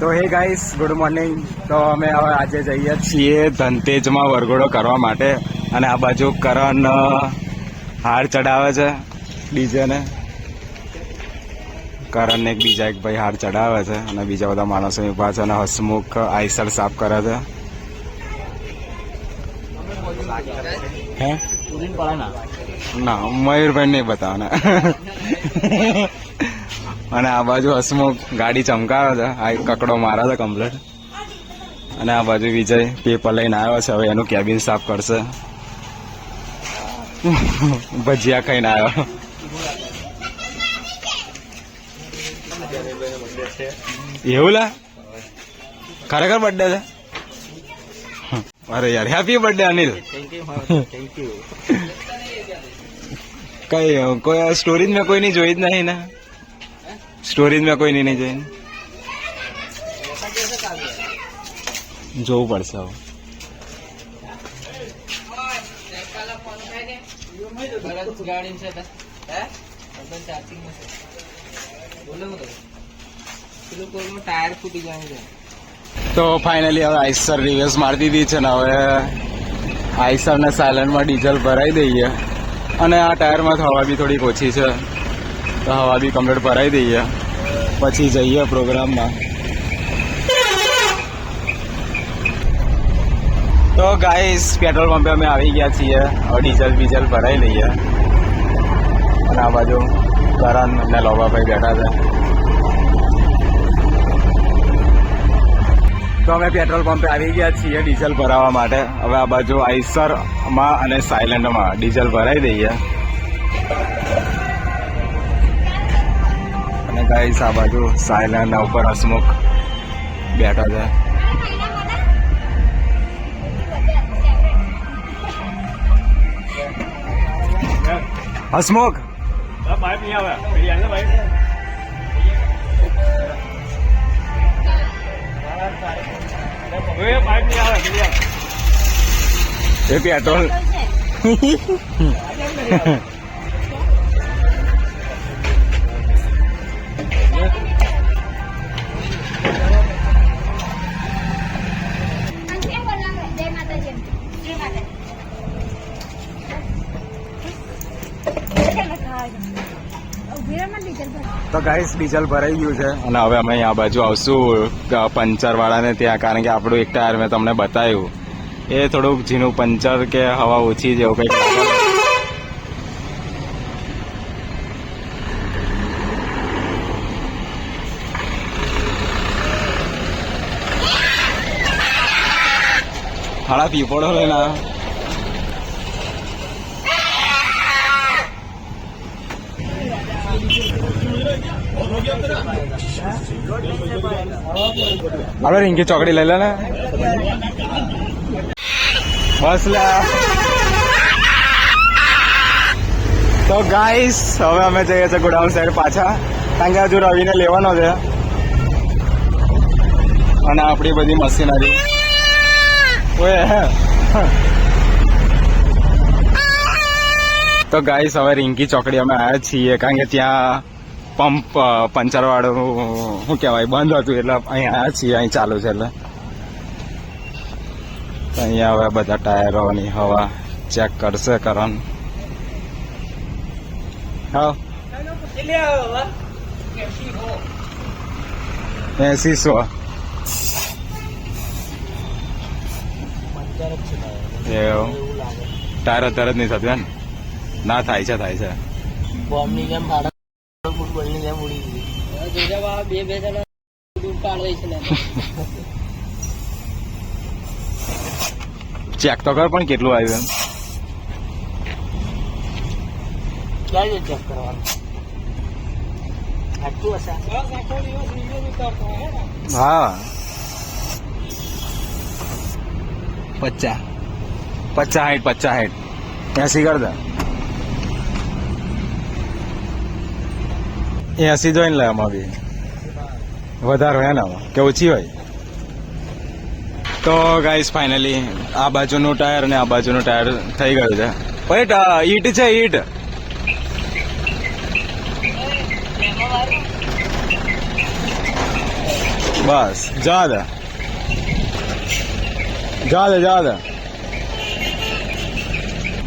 તો હે guys good morning તો અમે હવે આજે જઈએ છીએ ધનતેજમાં વરઘોડો કરવા માટે અને આ બાજુ કરણ હાર ચડાવે છે ડીજેને. કરણને એક બીજા એક ભાઈ હાર ચડાવે છે અને બીજા બધા માણસો ઊભા છે અને હસમુખ આઈસર સાફ કરે છે. હે? ના મયુરભાઈ નહીં બતાવવાના. અને આ બાજુ હસમુખ ગાડી ચમકાયો છે. આ એક કકડો મારા છે કમ્પ્લેટ અને આ બાજુ વિજય પેપર લઈને આવ્યો છે. હવે એનું કેબિન સાફ કરશે. ભજીયા ખાઈને આવ્યો. એવું લા? ખરેખર બર્થડે છે? અરે યાર હેપી બર્થડે અનિલ. કઈ કોઈ સ્ટોરીજ મેં કોઈ ની જોઈ જ નહીં ને. સ્ટોરીજ મેં કોઈ નહીં? જોઈ જોવું પડશે હવે. જાય તો ફાઇનલી હવે આઈસર રિવર્સ મારી દીધી છે ને હવે આઈસર ને સાયલન્ટમાં ડીઝલ ભરાઈ દઈએ. અને આ ટાયરમાં થવા બી થોડીક ઓછી છે. તો હવા બી કમ્પ્લીટ ભરાઈ દઈએ. પછી જઈએ પ્રોગ્રામમાં. તો ગાઈસ પેટ્રોલ પંપે અમે આવી ગયા છીએ. હવે ડીઝલ બીઝલ ભરાઈ લઈએ. અને આ બાજુ કરણ અને લોબાભાઈ બેઠા છે. તો અમે પેટ્રોલ પંપે આવી ગયા છીએ ડીઝલ ભરાવવા માટે. હવે આ બાજુ આઈસરમાં અને સાયલેન્ટમાં ડીઝલ ભરાઈ દઈએ. અને ગાઈસ આ બાજુ સાયલેન્ટ ઉપર હસમુખ બેઠા છે. હસમુખ! એ પેટ્રોલ. તો ગાઈસ ડીઝલ ભરાઈ ગયું છે. અને હવે અમે આ બાજુ આવશું પંચર વાળાને ત્યાં, કારણ કે આપણું એક ટાયર મેં તમને બતાવ્યું. એ થોડુંક ઝીણું પંચર કે હવા ઓછી જેવું કંઈક. હાડા પીપોડો લઈને. આપણે રિંકી ચોકડી લઈ લે ને બસ તો ગાઈસ હવે અમે જઈએ છીએ ગોડાઉન સાઈડ પાછા. કારણ કે હજુ રવિને લેવાનો છે. અને આપણી બધી મશીનરી ઓય તો ગાઈસ હવે રિંકી ચોકડી અમે આવ્યા છીએ, કારણ કે ત્યાં પંપ પંચર વાળું શું કહેવાય, બંધ હતું એટલે અહીં આવ્યા છીએ, અહીં ચાલુ છે એટલે. અહીંયા હવે બધા ટાયરોની હવા ચેક કરશે કરણ. હા એસી સો. એવું. ટાયર તરત નહીં થતું એમ? ના, થાય છે થાય છે. જેમ ઉડી ગઈ. બે બે જણા દૂર કાઢે છે ને. ચેક તો કર પણ કેટલું આવ્યું એમ. ક્યાં છે ચેક કરવાનું? હા પચાસ. પચાસ સાઠ પચાસ સાઠ એસી કર દે એસી જોઈને લે આમાં બી. વધારો ને આમાં. કે ઓછી હોય? તો ગાઈસ ફાઇનલી આ બાજુનું ટાયર અને આ બાજુનું ટાયર થઈ ગયું છે. વેટ ઈટ છે ઈટ. બસ જા દે. જા દે જા દે.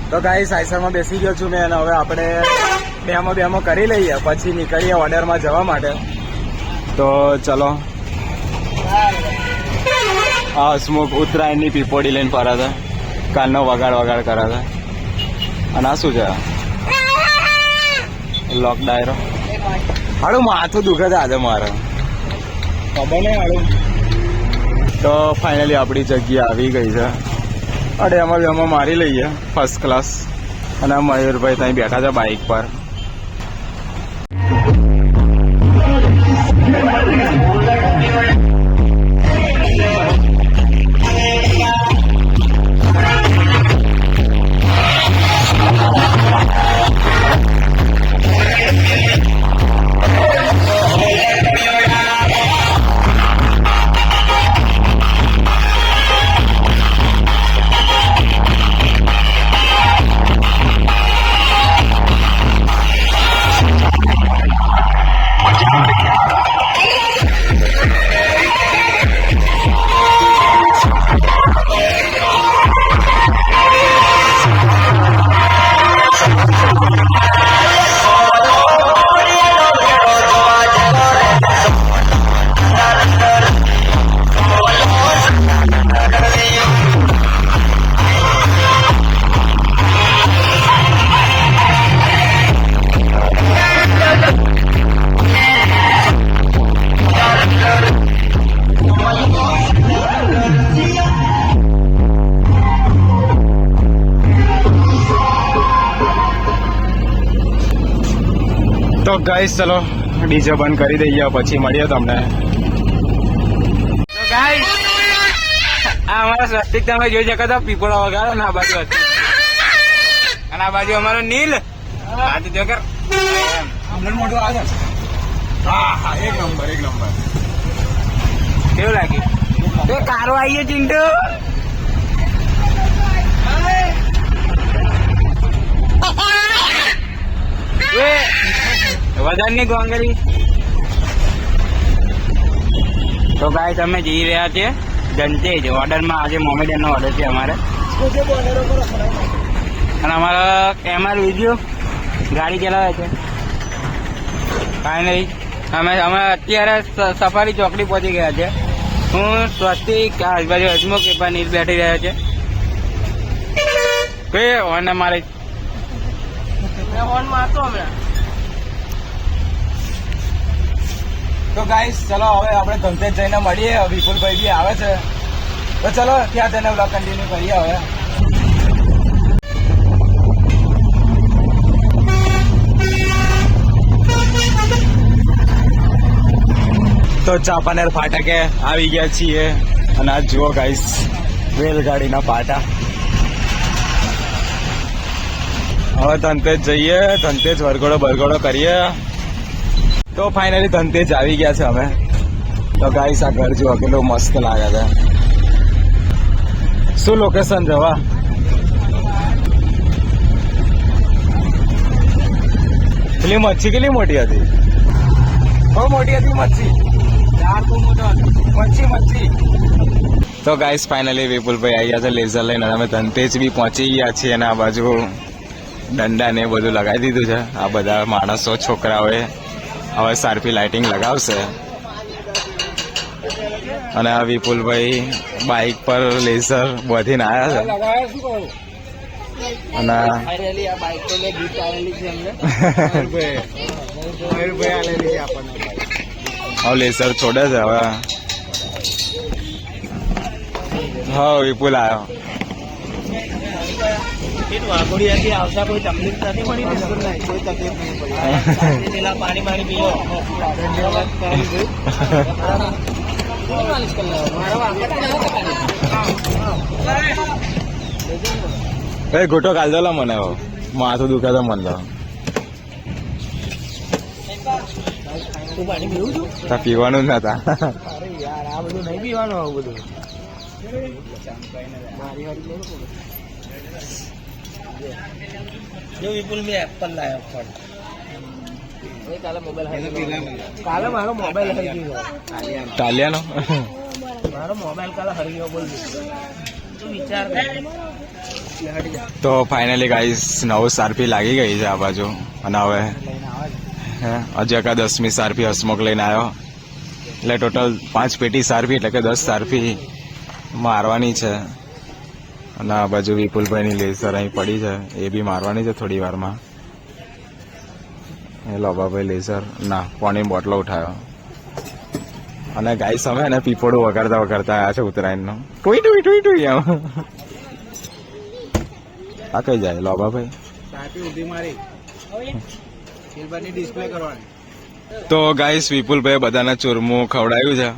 તો ગાઈસ સાયસરમાં બેસી ગયો છું મેં અને હવે આપણે બેમો બેમો કરી લઈએ પછી નીકળીએ ઓર્ડરમાં જવા માટે. તો ચલો. આ હસમુખ ઉત્તરાયણની પીપોડી લઈને ફરા હતા કાનનો વગાડ વગાડ કરા હતા અને આ શું છે? લોક ડાયરો. હાડું માથું દુખે છે આજે મારે. ખબર નહીં હાડું. તો ફાઇનલી આપણી જગ્યા આવી ગઈ છે. અરે એમાં બેમાં મારી લઈએ ફર્સ્ટ ક્લાસ અને મયુરભાઈ ત્યાં બેઠા છે બાઇક પર. તો ગાઈસ ચલો ડીજે બંધ કરી દઈએ પછી મળીએ તમને. તો ગાઈસ આ અમારા સ્વસ્તિક તમે જોઈ શકો છો પીપળો વગાડો ને આ બાજુ અને આ બાજુ અમારો નીલ. આ તો જો કર આવે હા હા એક નંબર એક નંબર. કેવું લાગ્યું? કારો આવીએ ચિંટુ. વધારની ગોંગરી તો ગાય તમે જઈ રહ્યા છે જનતેજ ઓર્ડરમાં આજે મોમેડિયનનો ઓર્ડર છે અમારે. અને અમારા એમઆર વીડિયો ગાડી ચલાવે છે. કાંઈ નહીં અમે અમે અત્યારે સફારી ચોકડી પહોંચી ગયા છે. હું સ્વસ્તિક આજુબાજુ હજમુખ એ પણ બેઠી રહ્યા છે. કે ઓને મારે ફોન મારતો હમણાં તો ગાઈસ ચલો હવે આપણે ધનતેજ જઈને મળીએ. વિપુલભાઈ બી આવે છે. તો ચલો, ત્યાં જઈને બ્લોક કન્ટિન્યુ કરીએ હવે. તો ચાપાનેર ફાટકે આવી ગયા છીએ. અને આ જુઓ ગાઈસ રેલગાડીના પાટા. હવે ધનતેજ જઈએ. ધનતેજ વરઘોડો બરઘોડો કરીએ. તો ફાઇનલી ધનતેજ આવી ગયા છે અમે. તો ગાઈસ આ ઘર જોવા કેટલું મસ્ત લાગે છે. શું લોકેશન જવા પેલી મચ્છી કેટલી મોટી હતી? બહુ મોટી હતી મચ્છી. તો ગાઈસ ફાઇનલી વિપુલભાઈ આવી ગયા છે લેઝર લઈને. અમે ધનતેજ બી પહોંચી ગયા છીએ અને આ બાજુ દંડા ને બધું લગાવી દીધું છે. આ બધા માણસો, છોકરાઓએ હવે સારપી લાઇટિંગ લગાવશે. અને આ વિપુલભાઈ બાઇક પર લેઝર બધીને આવ્યા છે. અને હવે લેઝર છોડે છે હવે. હા વિપુલ આવ્યો વાઘોડિયાથી આવતા કોઈ તકલીફ નથી પડી કોઈ તકલીફ નહીં પેલા પાણી પાણી એ કાલ મને માથું દુખે તો મને તું. પાણી પીવું છું? તા પીવાનું જ નતા. અરે યાર આ બધું નહીં પીવાનું આવું બધું. મારી. જો વિપુલ મેં એપલ લાવ્યો ફોન કાલે મારો મોબાઈલ હરી ગયો. ટાલિયાનો મારો મોબાઈલ કાલે હરી ગયો બોલ વિચાર તો ફાઇનલી ગાઈસ નવું સારપી લાગી ગઈ છે આ બાજુ. અને હવે એકા દસમી સારપી હસમુખ લઈને આવ્યો. એટલે ટોટલ પાંચ પેટી સારપી એટલે કે દસ સારપી મારવાની છે. અને આ બાજુ વિપુલભાઈની લેસર અહીં પડી છે. એ બી મારવાની છે થોડી વારમાં. એ લોબાભાઈ લેસર ના પાણી બોટલો ઉઠાયો. અને ગાય સમય ને પીપોડું વગાડતા વગાડતા આવ્યા છે ઉત્તરાયણનો. ટુઈ ટુઈ ટુઈ ટુઈ એમ. આ કઈ જાય લોબાભાઈ તો ગાઈસ વિપુલભાઈ બધાને ચૂરમું ખવડાવ્યું છે.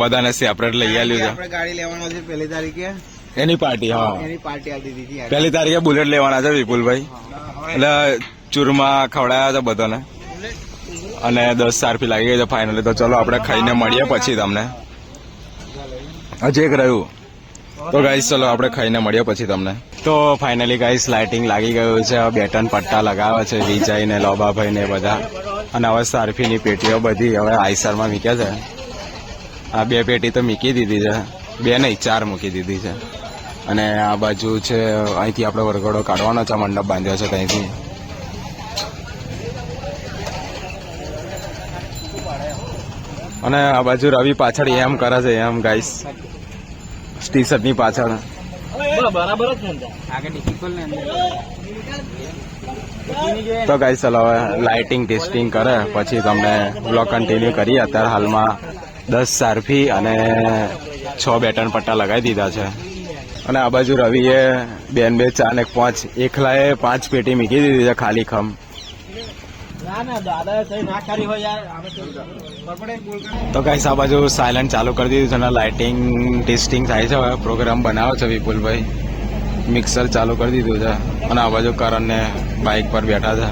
બધાને સેપરેટ લઈ આલ્યું આપણે ગાડી લેવાનો છે પહેલી તારીખે. છે એની પાર્ટી હા. એની પાર્ટી આપી દીધી પહેલી તારીખે બુલેટ લેવાના છે વિપુલભાઈ. એટલે ચૂરમા ખવડાયા છે બધાને. અને દસ સારફી લાગી ગઈ છે ફાઇનલી તો ચલો આપણે ખાઈને મળીએ પછી તમને. હજી એક રહ્યું. તો ગાઈસ ચલો આપણે ખાઈને મળીએ પછી તમને. તો ફાઇનલી ગાઈસ લાઇટિંગ લાગી ગયું છે. બેટન પટ્ટા લગાવે છે વિજય ને લોબાભાઈ ને બધા. અને હવે સારફીની પેટીઓ બધી હવે આઈસરમાં મીક્યા છે. આ બે પેટી તો મૂકી દીધી છે. બે નહીં ચાર મૂકી દીધી છે. અને આ બાજુ છે અહીંથી આપણે વરઘોડો કાઢવાનો છે મંડપ બાંધ્યો છે ત્યાંથી. અને આ બાજુ રવિ પાછળ એમ કરે છે એમ ગાઈસ ટી શર્ટની પાછળ બરાબર તો ગાઈસ ચલો હવે લાઇટિંગ ટેસ્ટિંગ કરે પછી તમને બ્લોક કન્ટિન્યુ કરીએ. અત્યારે હાલમાં દસ સારફી અને છ બેટન પટ્ટા લગાવી દીધા છે. અને આ બાજુ રવિએ બેન બે ચાર ને પાંચ એકલાએ પાંચ પેટી મૂકી દીધી છે ખાલી ખમ. ના ના દાદા સહી ના કરી હોય યાર. આમે તો કઈ આ બાજુ સાયલન્ટ ચાલુ કરી દીધું છે અને લાઇટિંગ ટેસ્ટિંગ થાય છે હવે. પ્રોગ્રામ બનાવો છે વિપુલભાઈ. મિક્સર ચાલુ કરી દીધું છે. અને આ બાજુ કરણને બાઇક પર બેઠા છે.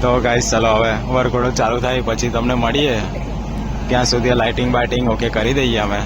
તો ગાઈસ ચાલો હવે વરઘોડો ચાલુ થાય પછી તમને મળીએ. ત્યાં સુધી લાઇટિંગ બાઇટિંગ ઓકે કરી દઈએ અમે.